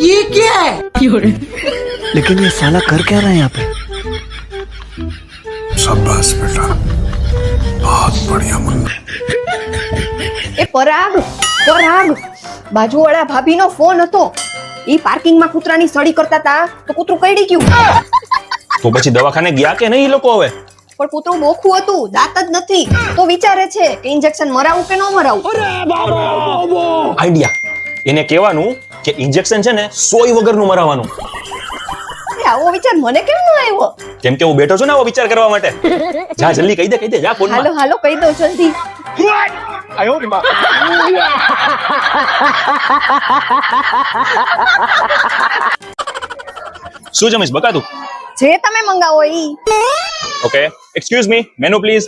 ये क्या है लेकिन ये साला कर क्या रहा है यहाँ पे शाबाश बेटा बहुत बढ़िया मुन्ना એ પરાગ પરાગ બાજુવાળા ભાભીનો ફોન હતો ઈ પાર્કિંગમાં કૂતરાની સડી કરતા હતા તો કૂતરું કઈડી ગયું તો પછી દવાખાને ગયા કે નહીં એ લોકો હવે પણ કૂતરું બોખું હતું દાંત જ નથી તો વિચારે છે કે ઇન્જેક્શન મરાવું કે ન મરાવું આઈડિયા એને કહેવાનું કે ઇન્જેક્શન છે ને સોય વગરનું મરાવવાનું. આવો વિચાર મને કેમ ન આવ્યો? કેમ કે હું બેઠો છું ને આવો વિચાર કરવા માટે. જા જલ્દી કહી દે કહી દે જા હાલો હાલો કહી દો જલ્દી. શું જમીશ બકાતું? જે તમે મંગાવો ઈ. Okay excuse me menu please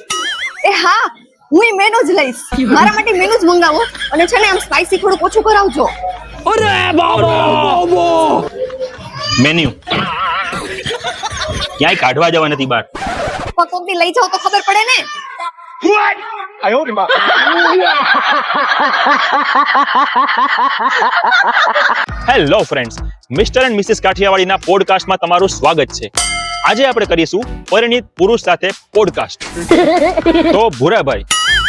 એ હા હું ઈ મેનુ જ લઈશ. મારા માટે મેનુ જ મંગાવો અને છે ને આમ સ્પાઈસી થોડું ઓછું કરાવજો. મેન્યુ ક્યાંય કાઢવા જવા નથી બાર પણ કોક લઈ જાઓ તો ખબર પડે ને? Hello friends mister and missus કાઠિયાવાડીના પોડકાસ્ટમાં તમારું સ્વાગત છે. આજે આપણે કરીશું પરિણીત પુરુષ સાથે પોડકાસ્ટ તો ભૂરાભાઈ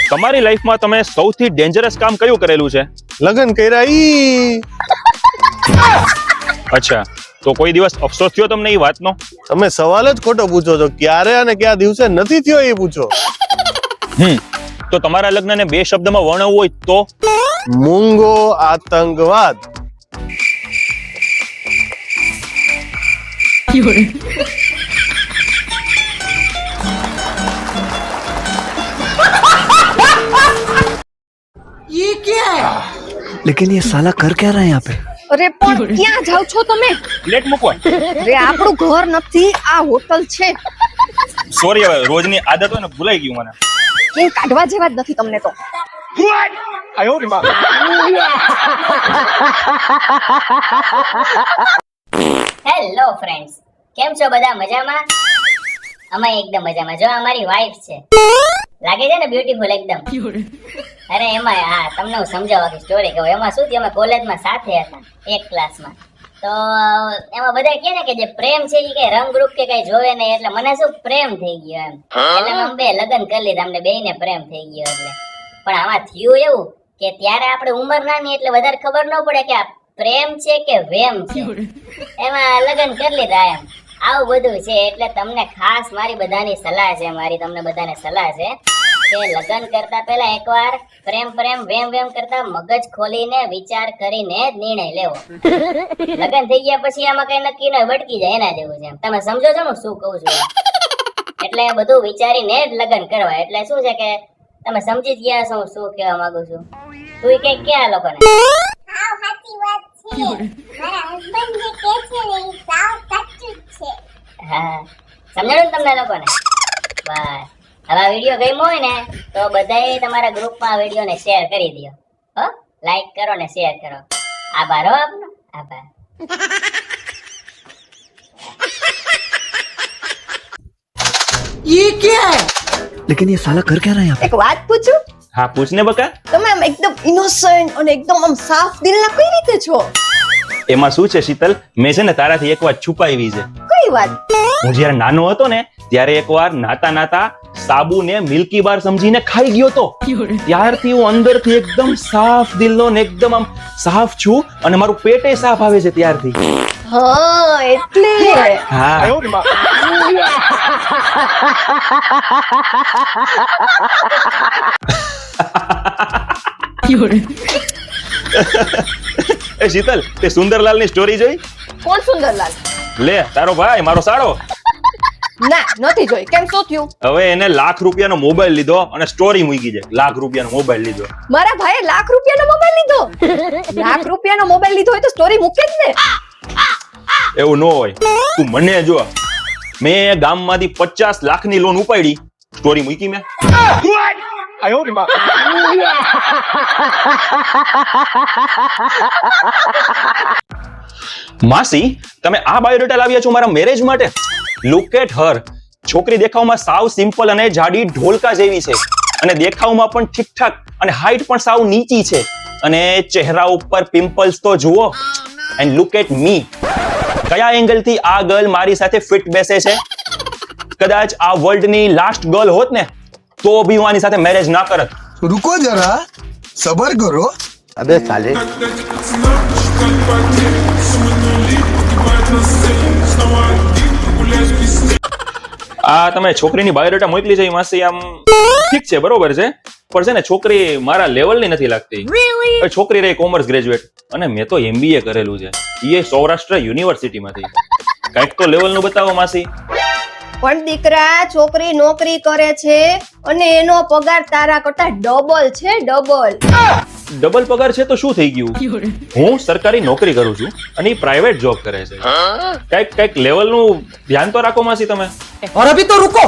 તમારી લાઈફમાં તમે સૌથી ડેન્જરસ કામ કયું કરેલું છે? લગન કર્યા ઈ. અચ્છા તો કોઈ દિવસ અફસોસ થયો તમને એ વાતનો? તમે સવાલ જ ખોટો પૂછો છો ક્યારે અને કયા દિવસે નથી થયો એ પૂછો. હમ તો તમારા લગ્નને બે શબ્દમાં વર્ણવવું હોય તો? મૂંગો આતંકવાદ. लेकिन ये साला कर क्या रहा है यहाँ पे અરે પણ ક્યાં જાવ છો તમે પ્લેટ મૂકવા અરે આપણું ઘર નથી આ હોટલ છે સોરી હવે રોજની આદત હોય ને ભૂલાઈ ગયું મને કે કાઢવા જેવા જ નથી તમને તો હેલો ફ્રેન્ડ્સ કેમ છો બધા મજામાં અમે એકદમ મજામાં જો આ અમારી વાઈફ છે લાગે છે ને બ્યુટીફુલ એકદમ? અરે એમાં હા તમને હું સમજાવવા કે સ્ટોરી કહું. એમાં શું થયું? અમે કોલેજમાં સાથે હતા એક ક્લાસમાં તો એમાં બધા કે ને કે જે પ્રેમ છે એ કઈ રંગ ગ્રુપ કે કઈ જોવે નહીં એટલે મને શું પ્રેમ થઈ ગયો એમ. એટલે અમે બે લગ્ન કરી લીધા અમને ને પ્રેમ થઈ ગયો એટલે. પણ આમાં થયું એવું કે ત્યારે આપણે ઉંમર નાની એટલે વધારે ખબર ન પડે કે આ પ્રેમ છે કે વેમ છે. એમાં લગ્ન કરી લીધા એમ. આવું બધું છે એટલે તમને ખાસ મારી બધાની સલાહ છે મારી તમને બધાને સલાહ છે. કે લગ્ન કરતા પહેલા એકવાર પ્રેમ પ્રેમ વેમ વેમ કરતા મગજ ખોલીને વિચાર કરીને નિર્ણય લેવો. લગ્ન થઈ ગયા પછી આમાં કઈ નક્કી ન વટકી ભટકી જાય એના જેવું છે તમે સમજો છો ને હું શું કહું છું? એટલે બધું વિચારીને જ લગ્ન કરવા. એટલે શું છે કે તમે સમજી જ ગયા છો હું શું કહેવા માંગુ છું? તું કઈ ક્યાં લોકોને? સાવ સાચી વાત છે. મારા હસબન્ડ જે કહે છે ને સાવ સાચું છે. હા. સમજાણું ને તમને લોકોને? બસ. હવે આ વિડીયો ગમ્યો હોય ને તો બધાએ તમારા ગ્રુપમાં વિડીયોને શેર કરી દો હો લાઈક કરો ને શેર કરો આભાર હો આપનો આભાર ये क्या है लेकिन ये साला कर क्या रहा है यहाँ पे એક વાત પૂછું હા પૂછને બકા તમે આમ એકદમ ઇનોસન્ટ અને એકદમ આમ સાફ દિલના કઈ રીતે છો એમાં શું છે શીતલ મેં છે ને તારાથી એક વાત છુપાવી છે કઈ વાત હું જ્યારે નાનો હતો ને ત્યારે એકવાર નાતા નાતા સાબુને મિલ્કી બાર સમજીને ખાઈ ગયો તો. ત્યારથી હું અંદરથી એકદમ સાફ દિલનો ને એકદમ આમ સાફ છું અને મારું પેટે સાફ આવે છે ત્યારથી. હા એટલે. હા. એ શીતલ તે સુંદરલાલની સ્ટોરી જોઈ? કોણ સુંદરલાલ? લે તારો ભાઈ મારો સાળો. ના નથી જોઈ. કેમ શું થયું હવે એને લાખ રૂપિયાનો મોબાઈલ લીધો અને સ્ટોરી મૂકી છે. લાખ રૂપિયાનો મોબાઈલ લીધો. મારા ભાઈએ લાખ રૂપિયાનો મોબાઈલ લીધો? લાખ રૂપિયાનો મોબાઈલ લીધો હોય તો સ્ટોરી મૂકે જ ને. એવું ન હોય. તું મને જો. મેં ગામમાંથી પચાસ લાખની લોન ઉપાડી. સ્ટોરી મૂકી મેં. માસી તમે આ બાયોડેટા લાવ્યા છો મારા મેરેજ માટે? લુક એટ હર છોકરી દેખાવમાં સાવ સિમ્પલ અને જાડી ઢોલકા જેવી છે. અને દેખાવમાં પણ ઠીકઠાક અને હાઈટ પણ સાવ નીચી છે. અને ચહેરા ઉપર પિમ્પલ્સ તો જુઓ. એન્ડ લુક એટ મી કયા એંગલથી આ ગર્લ મારી સાથે ફિટ બેસે છે? કદાચ આ વર્લ્ડની લાસ્ટ ગર્લ હોત ને તો બી હું આની સાથે મેરેજ ના કરત. રુકો જરા. સબર કરો. અબે સાલે. આ તમે છોકરીની બાયોડેટા મોકલી છે એ માસી આમ ઠીક છે બરોબર છે. પણ છે ને છોકરી મારા લેવલની નથી લાગતી. છોકરી રહી કોમર્સ ગ્રેજ્યુએટ અને મેં તો એમબીએ કરેલું છે. એ સૌરાષ્ટ્ર યુનિવર્સિટીમાંથી કાંઈક તો લેવલનું બતાવો માસી. પણ દીકરા છોકરી નોકરી કરે છે અને એનો પગાર તારા કરતા ડબલ છે ડબલ ડબલ પગાર છે તો શું થઈ ગયું હું સરકારી નોકરી કરું છું અને એ પ્રાઇવેટ જોબ કરે છે કઈક કઈક લેવલનું ધ્યાન તો રાખો માસી તમે और अभी तो रुको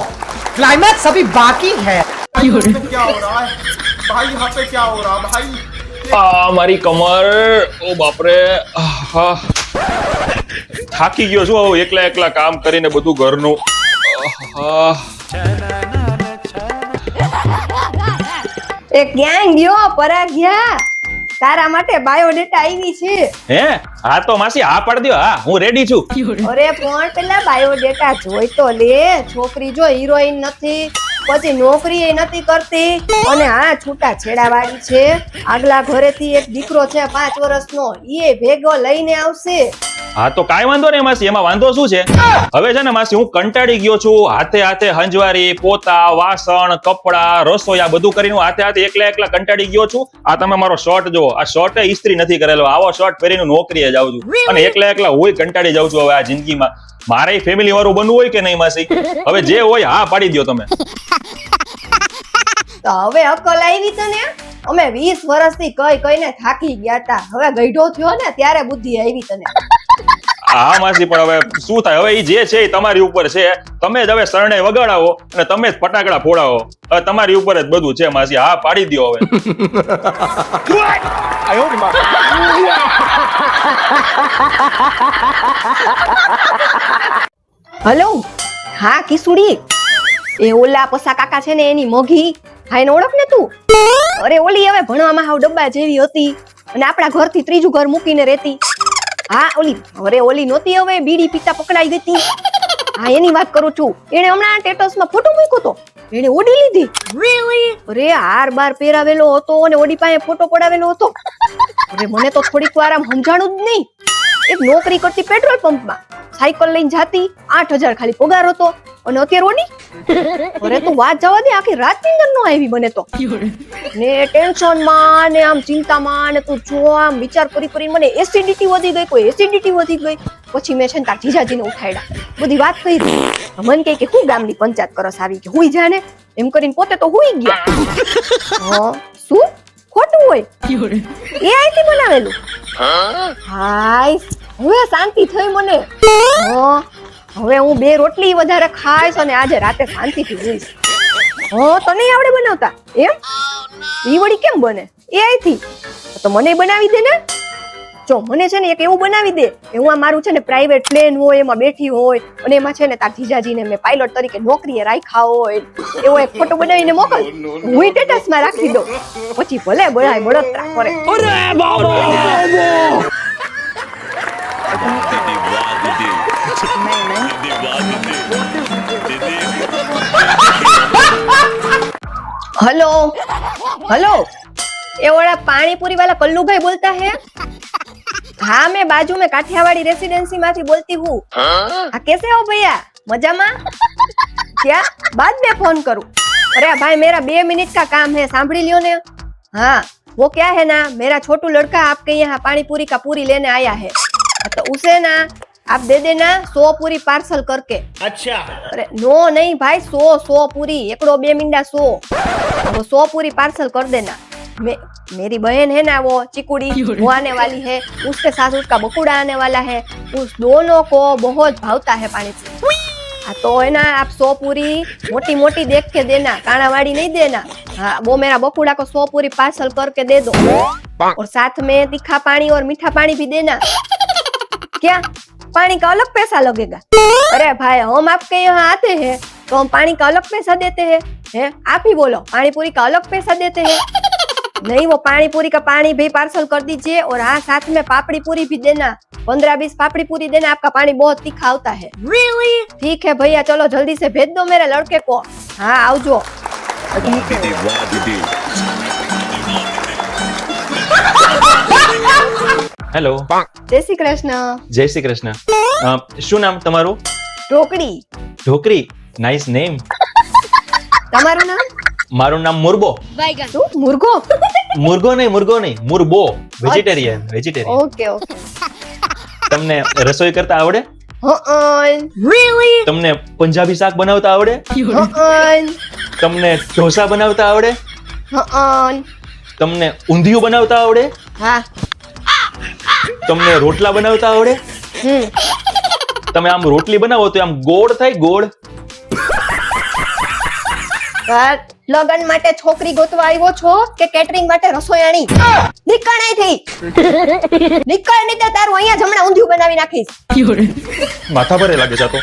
क्लाइमैक्स अभी बाकी है આ મારી કમર ઓ બાપરે આહા. થાકી ગયો છું હવે એકલા એકલા કામ કરીને બધું ઘરનું આહા. એ ક્યાં ગયો? પરા ગયા તારા માટે બાયોડેટા આવી છે. હે? હા તો માસી હા પાડી દો હા હું રેડી છું. અરે પણ પેલા બાયોડેટા જોઈ તો લે. છોકરી જો હિરોઈન નથી પછી નોકરી એ નથી કરતી. અને આ છૂટા છેડાવાળી છે. આગલા ઘરેથી એક દીકરો છે પાંચ વર્ષનો. એ ભેગો લઈને આવશે. હા તો કાંઈ વાંધો નહીં માસી એમાં વાંધો શું છે? હવે છે ને માસી હું કંટાળી ગયો છું. હાથે હાથે હંજવારી પોતા વાસણ કપડા રસોઈ આ બધું કરીને હાથે હાથે એકલા એકલા કંટાળી ગયો છું. આ તમે મારો શર્ટ જો આ શર્ટ ઇસ્ત્રી નથી કરેલો. આવો શર્ટ પહેરીને નોકરીએ જાઉં છું. અને એકલા એકલા હું કંટાળી જાઉં છું હવે આ જિંદગીમાં. મારે ફેમિલી વાળું બનવું હોય કે નહીં માસી? હવે જે હોય હા પાડી દો તમે. તો હવે અકલ આવી તને? અમે વીસ વર્ષથી કઈ કઈને થાકી ગયા તા. હવે ગઈઢો થયો ને ત્યારે બુદ્ધિ આવી તને. હા માસી પણ હવે શું થાય? હવે એ જે છે એ તમારી ઉપર છે. તમે જ હવે શરણે વગાડાવો અને તમે જ ફટાકડા ફોડાવો. હવે તમારી ઉપર જ બધું છે માસી. હા પાડી દો હવે. હલો? હા કિસુડી. એ ઓલા પસા કાકા છે ને એની મોઘી. હા એને ઓળખ ને તું? અરે ઓલી હવે ભણવામાં હાવ ડબ્બા જેવી હતી અને આપણા ઘરથી ત્રીજું ઘર મૂકીને રહેતી. હા ઓલી અરે ઓલી નહોતી હવે બીડી પીતા પકડાઈ ગઈ હા એની વાત કરું છું. એને હમણાં સ્ટેટસમાં ફોટો મૂક્યો તો. એને ઓડી લીધી. અરે હાર બાર પહેરાવેલો હતો અને ઓડી પાસે ફોટો પડાવેલો હતો. અરે મને તો થોડીક વાર આમ સમજાણું જ નહીં. એક નોકરી કરતી પેટ્રોલ પંપમાં સાયકલ લઈને જાતી આઠ હજાર ખાલી પગાર હતો. અને અત્યારે ઓડી અરે તું વાત જવા દે આખી રાત નીંદર નો આવી મને તો. ને ટેન્શનમાં ને આમ ચિંતામાં ને તું જો આમ વિચાર કરી કરી મને એસિડિટી વધી ગઈ કોઈ એસિડિટી વધી ગઈ. પછી મેં છે ને તાર જીજાજીને ઉઠાડ્યા બધી વાત કરી મન કહે કે હું ગામની પંચાયત કરસ આવી કે હુઈ જા ને. એમ કરીને પોતે તો હુઈ ગયા. શું? ખોટું હોય? એ આઈથી બનાવેલું. હાય હવે શાંતિ થઈ મને. હા હવે હું બે રોટલી વધારે ખાઈશ અને આજે રાતે શાંતિથી જઈશ. હો તને આવડે બનાવતા? એમ? ઈ વળી કેમ બને? એ આઈથી. તો મને બનાવી દે ને? જો મને છે ને એક એવું બનાવી દે કે હું આ મારું છે ને પ્રાઇવેટ પ્લેન હોય એમાં બેઠી હોય અને એમાં છે ને તાર જીજાજીને મેં પાયલોટ તરીકે નોકરીએ રાખ્યા હોય એવો એક ફોટો બનાવીને મોકલ. હું સ્ટેટસમાં રાખી દઉં. પછી ભલે બળાય બળતરા કરે. Hello hello? હલો? એ ઓળા પાણીપુરી વાળા કલ્લુભાઈ બોલતા હે? હા, મેં બાજુ મેં કાઠિયાવાડી રેસિડેન્સી માંથી બોલતી હું. આ કેસે હો ભૈયા? મજામાં? ક્યાં? બાદ મેં ફોન કરું. અરે ભાઈ, મેરા બે મિનિટ કા કામ હે, સાંભળી લ્યો ને. હા, વો क्या હે ના? મેરા छोटू લડકા आपके यहाँ પાણીપુરી કા પૂરી લેને આયા હે. તો तो उसे आप दे देना सौ पूरी पार्सल करके अच्छा अरे नो नहीं भाई सौ सौ पूरी एकड़ो बे मिंडा सौ वो सौ पूरी पार्सल कर देना मे, मेरी बहन है ना वो चिकुड़ी वो आने वाली है उसके साथ उसका बकुड़ा आने वाला है उस दोनों को बहुत भावता है पानी पूरी हाँ तो है ना आप सौ पूरी मोटी मोटी देख के देना काना वाड़ी नहीं देना हाँ वो मेरा बकुड़ा को सौ पूरी पार्सल करके दे दो और साथ में तीखा पानी और मीठा पानी भी देना क्या पानी का अलग पैसा लगेगा अरे भाई हम आपके यहाँ आते हैं तो हम पानी का अलग पैसा देते हैं हैं आप ही बोलो पानी पूरी का अलग पैसा देते हैं नहीं वो पानी पूरी का पानी भी पार्सल कर दीजिए और हाँ साथ में पापड़ी पूरी भी देना पंद्रह बीस पापड़ी पूरी देना आपका पानी बहुत तीखा होता है really? ठीक है भैया चलो जल्दी से भेज दो मेरे लड़के को हाँ आवजो હેલો જય શ્રી કૃષ્ણ. જય શ્રી કૃષ્ણ. શું નામ તમારું? ઢોકળી. ઢોકરી નાઇસ નેમ તમારું નામ? મારું નામ મુરબો. શું? મુર્ગો મુર્ગો નહીં મુર્ગો નહીં. મુરબો. Vegetarian vegetarian okay okay. તમને રસોઈ કરતા આવડે? તમને પંજાબી શાક બનાવતા આવડે? તમને ઢોસા બનાવતા આવડે? તમને ઊંધિયું બનાવતા આવડે? હા. તમને રોટલા બનાવતા આવડે? તમે આમ રોટલી બનાવો તો આમ ગોળ થાય ગોળ. લગન માટે છોકરી ગોતવા આવ્યો છો કે કેટરિંગ માટે રસોયાણી? નીકળ અહીંથી નીકળ નહીં તો તારું અહીંયા જમણા ઊંધિયું બનાવી નાખીશ. માથા ભરે લાગે છે તો.